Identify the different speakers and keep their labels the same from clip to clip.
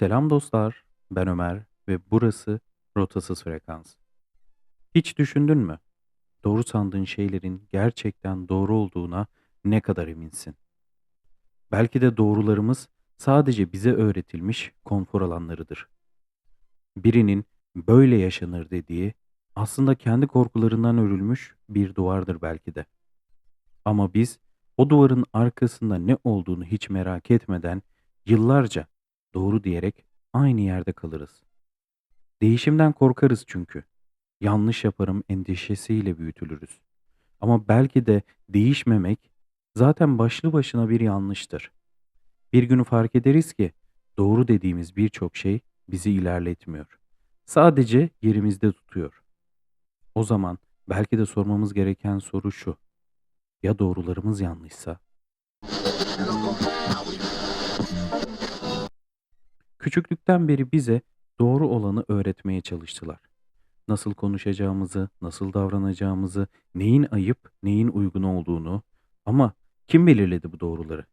Speaker 1: Selam dostlar, ben Ömer ve burası Rotasız Frekans. Hiç düşündün mü? Doğru sandığın şeylerin gerçekten doğru olduğuna ne kadar eminsin? Belki de doğrularımız sadece bize öğretilmiş konfor alanlarıdır. Birinin böyle yaşanır dediği aslında kendi korkularından örülmüş bir duvardır belki de. Ama biz o duvarın arkasında ne olduğunu hiç merak etmeden yıllarca doğru diyerek aynı yerde kalırız. Değişimden korkarız çünkü. Yanlış yaparım endişesiyle büyütülürüz. Ama belki de değişmemek zaten başlı başına bir yanlıştır. Bir günü fark ederiz ki doğru dediğimiz birçok şey bizi ilerletmiyor. Sadece yerimizde tutuyor. O zaman belki de sormamız gereken soru şu. Ya doğrularımız yanlışsa? Küçüklükten beri bize doğru olanı öğretmeye çalıştılar. Nasıl konuşacağımızı, nasıl davranacağımızı, neyin ayıp, neyin uygun olduğunu ama kim belirledi bu doğruları?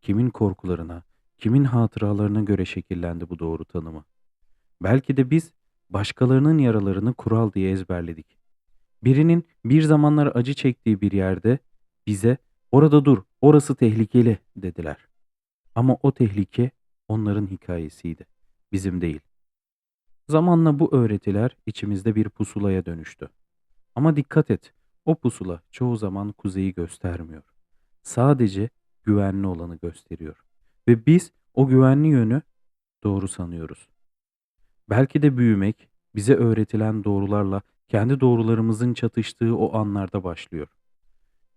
Speaker 1: Kimin korkularına, kimin hatıralarına göre şekillendi bu doğru tanımı? Belki de biz başkalarının yaralarını kural diye ezberledik. Birinin bir zamanlar acı çektiği bir yerde bize orada dur, orası tehlikeli dediler. Ama o tehlike onların hikayesiydi, bizim değil. Zamanla bu öğretiler içimizde bir pusulaya dönüştü. Ama dikkat et, o pusula çoğu zaman kuzeyi göstermiyor. Sadece güvenli olanı gösteriyor. Ve biz o güvenli yönü doğru sanıyoruz. Belki de büyümek bize öğretilen doğrularla kendi doğrularımızın çatıştığı o anlarda başlıyor.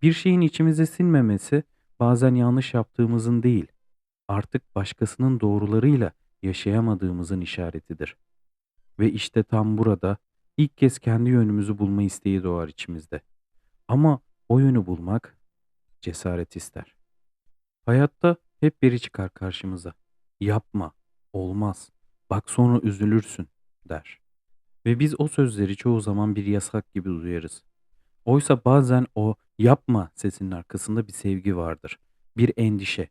Speaker 1: Bir şeyin içimize sinmemesi bazen yanlış yaptığımızın değil, artık başkasının doğrularıyla yaşayamadığımızın işaretidir. Ve işte tam burada ilk kez kendi yönümüzü bulma isteği doğar içimizde. Ama o yönü bulmak cesaret ister. Hayatta hep biri çıkar karşımıza. Yapma, olmaz, bak sonra üzülürsün der. Ve biz o sözleri çoğu zaman bir yasak gibi duyarız. Oysa bazen o yapma sesinin arkasında bir sevgi vardır. Bir endişe.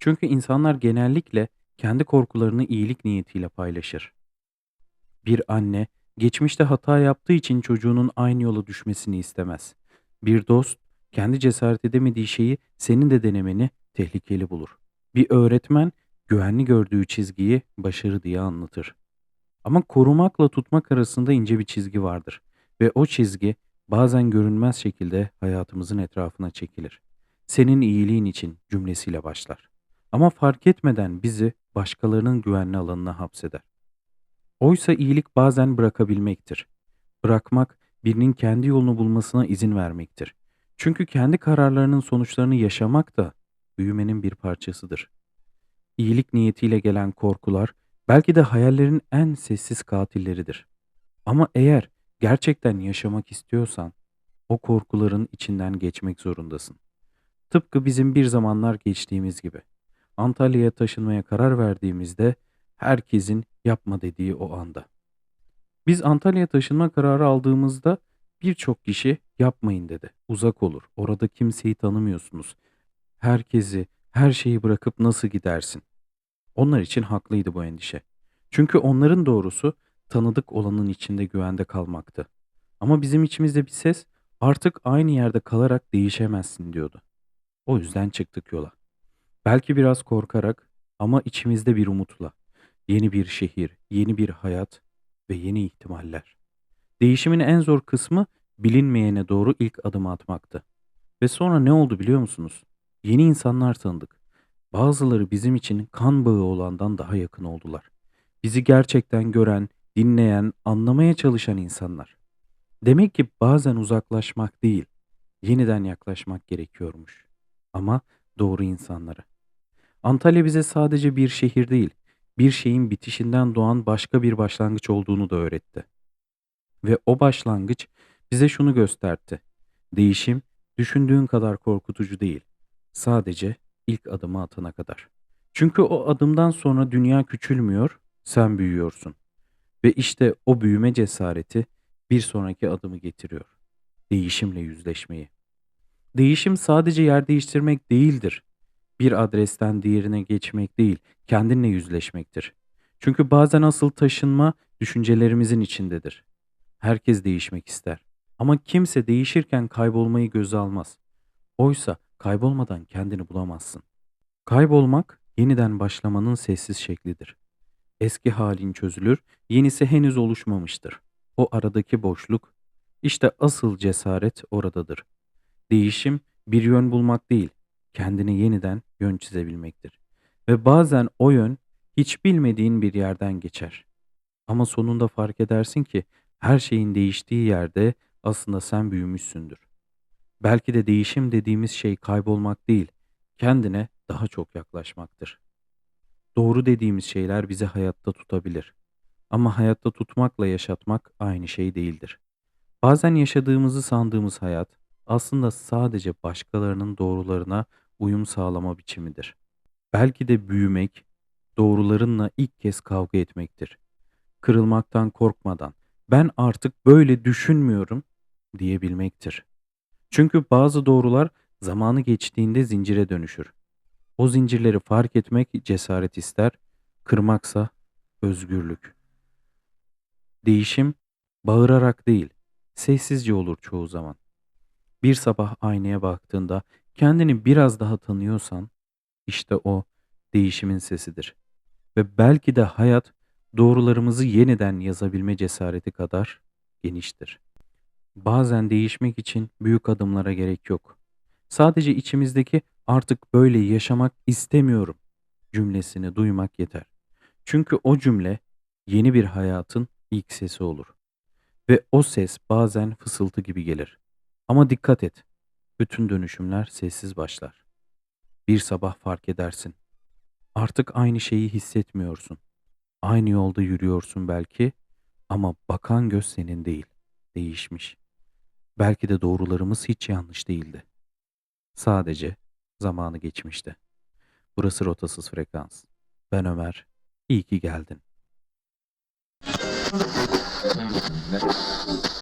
Speaker 1: Çünkü insanlar genellikle kendi korkularını iyilik niyetiyle paylaşır. Bir anne geçmişte hata yaptığı için çocuğunun aynı yola düşmesini istemez. Bir dost kendi cesaret edemediği şeyi senin de denemeni tehlikeli bulur. Bir öğretmen güvenli gördüğü çizgiyi başarı diye anlatır. Ama korumakla tutmak arasında ince bir çizgi vardır ve o çizgi bazen görünmez şekilde hayatımızın etrafına çekilir. Senin iyiliğin için cümlesiyle başlar. Ama fark etmeden bizi başkalarının güvenli alanına hapseder. Oysa iyilik bazen bırakabilmektir. Bırakmak birinin kendi yolunu bulmasına izin vermektir. Çünkü kendi kararlarının sonuçlarını yaşamak da büyümenin bir parçasıdır. İyilik niyetiyle gelen korkular belki de hayallerin en sessiz katilleridir. Ama eğer gerçekten yaşamak istiyorsan o korkuların içinden geçmek zorundasın. Tıpkı bizim bir zamanlar geçtiğimiz gibi. Antalya'ya taşınmaya karar verdiğimizde herkesin yapma dediği o anda. Biz Antalya'ya taşınma kararı aldığımızda birçok kişi yapmayın dedi. Uzak olur. Orada kimseyi tanımıyorsunuz. Herkesi, her şeyi bırakıp nasıl gidersin? Onlar için haklıydı bu endişe. Çünkü onların doğrusu tanıdık olanın içinde güvende kalmaktı. Ama bizim içimizde bir ses artık aynı yerde kalarak değişemezsin diyordu. O yüzden çıktık yola. Belki biraz korkarak ama içimizde bir umutla. Yeni bir şehir, yeni bir hayat ve yeni ihtimaller. Değişimin en zor kısmı bilinmeyene doğru ilk adımı atmaktı. Ve sonra ne oldu biliyor musunuz? Yeni insanlar tanıdık. Bazıları bizim için kan bağı olandan daha yakın oldular. Bizi gerçekten gören, dinleyen, anlamaya çalışan insanlar. Demek ki bazen uzaklaşmak değil, yeniden yaklaşmak gerekiyormuş. Ama doğru insanlara. Antalya bize sadece bir şehir değil, bir şeyin bitişinden doğan başka bir başlangıç olduğunu da öğretti. Ve o başlangıç bize şunu gösterdi. Değişim düşündüğün kadar korkutucu değil. Sadece ilk adımı atana kadar. Çünkü o adımdan sonra dünya küçülmüyor, sen büyüyorsun. Ve işte o büyüme cesareti bir sonraki adımı getiriyor. Değişimle yüzleşmeyi. Değişim sadece yer değiştirmek değildir. Bir adresten diğerine geçmek değil, kendinle yüzleşmektir. Çünkü bazen asıl taşınma düşüncelerimizin içindedir. Herkes değişmek ister. Ama kimse değişirken kaybolmayı göze almaz. Oysa kaybolmadan kendini bulamazsın. Kaybolmak yeniden başlamanın sessiz şeklidir. Eski halin çözülür, yenisi henüz oluşmamıştır. O aradaki boşluk, işte asıl cesaret oradadır. Değişim bir yön bulmak değil, kendini yeniden yön çizebilmektir. Ve bazen o yön hiç bilmediğin bir yerden geçer. Ama sonunda fark edersin ki her şeyin değiştiği yerde aslında sen büyümüşsündür. Belki de değişim dediğimiz şey kaybolmak değil, kendine daha çok yaklaşmaktır. Doğru dediğimiz şeyler bizi hayatta tutabilir. Ama hayatta tutmakla yaşatmak aynı şey değildir. Bazen yaşadığımızı sandığımız hayat aslında sadece başkalarının doğrularına uyum sağlama biçimidir. Belki de büyümek, doğrularınla ilk kez kavga etmektir. Kırılmaktan korkmadan, ben artık böyle düşünmüyorum diyebilmektir. Çünkü bazı doğrular zamanı geçtiğinde zincire dönüşür. O zincirleri fark etmek cesaret ister, kırmaksa özgürlük. Değişim bağırarak değil, sessizce olur çoğu zaman. Bir sabah aynaya baktığında kendini biraz daha tanıyorsan, işte o değişimin sesidir. Ve belki de hayat doğrularımızı yeniden yazabilme cesareti kadar geniştir. Bazen değişmek için büyük adımlara gerek yok. Sadece içimizdeki artık böyle yaşamak istemiyorum cümlesini duymak yeter. Çünkü o cümle yeni bir hayatın ilk sesi olur. Ve o ses bazen fısıltı gibi gelir. Ama dikkat et. Bütün dönüşümler sessiz başlar. Bir sabah fark edersin. Artık aynı şeyi hissetmiyorsun. Aynı yolda yürüyorsun belki ama bakan göz senin değil, değişmiş. Belki de doğrularımız hiç yanlış değildi. Sadece zamanı geçmişti. Burası rotasız frekans. Ben Ömer. İyi ki geldin.